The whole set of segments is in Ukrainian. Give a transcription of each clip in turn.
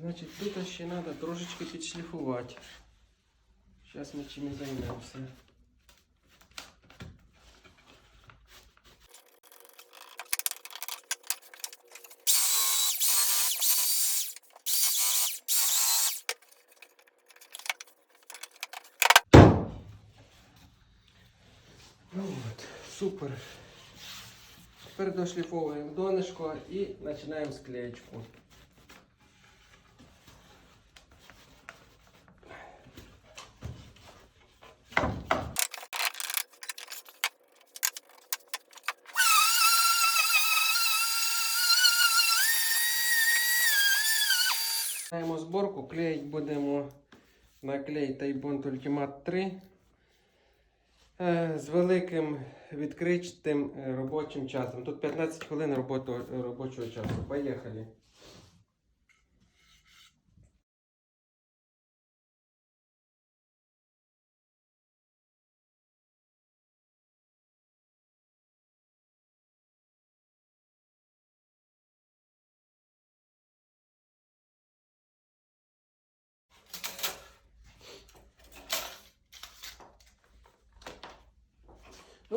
Значить, тут ще треба трошечки підшліфувати. Зараз ми чим і займемося. Ну от, супер. Тепер дошліфовуємо донышко і починаємо склеєчку. Починаємо зборку, клеїть будемо на клей Тайбонд Ultimat 3 е, з великим відкритим е, робочим часом. Тут 15 хвилин робото- робочого часу. Поїхали.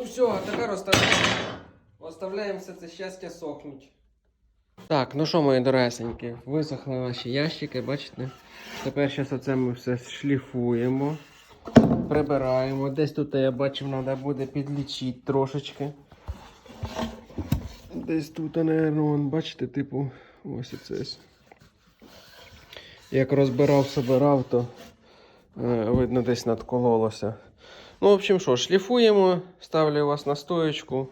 Ну все, тепер оставляємо, оставляємо все це щастя сохнуть. Так, ну що, мої доресенькі, висохли наші ящики, бачите? Тепер зараз оце ми все шліфуємо, прибираємо. Десь тут я бачив, треба буде підлічити трошечки. Десь тут, вон, бачите, типу, ось оце. Як розбирав, собирав, то е, видно десь надкололося. Ну, в общем, що, шліфуємо, ставлю вас на стоечку.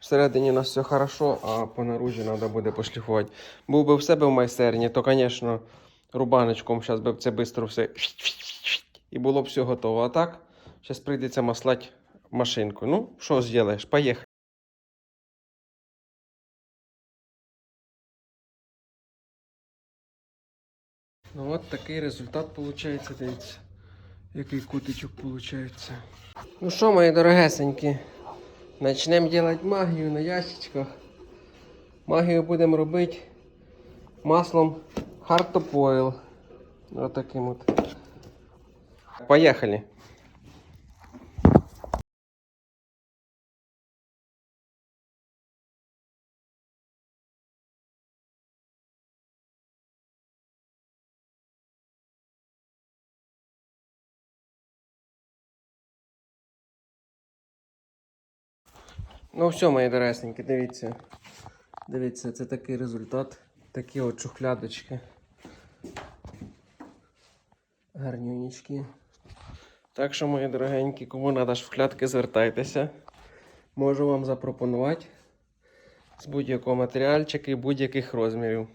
Всередині у нас все хорошо, а по наружі треба буде пошліфувати. Був би в себе в майстерні, то, звісно, рубаночком зараз би це швидко все і було б все готово. А так, зараз прийдеться маслати машинку. Ну, що зробиш? Поїхали. Ну от такий результат виходить, дивіться. Який кутичок виходить. Ну що, мої дорогесенькі, почнемо робити магію на ящичках. Магію будемо робити маслом Hard Top Oil. Ось от. Поїхали. Ну все, мої доресенькі, дивіться. Дивіться, це такий результат. Такі от чухлядочки. Гарнюнічки. Так що, мої дорогенькі, кому треба шухлядки, звертайтеся. Можу вам запропонувати з будь-якого матеріальчика і будь-яких розмірів.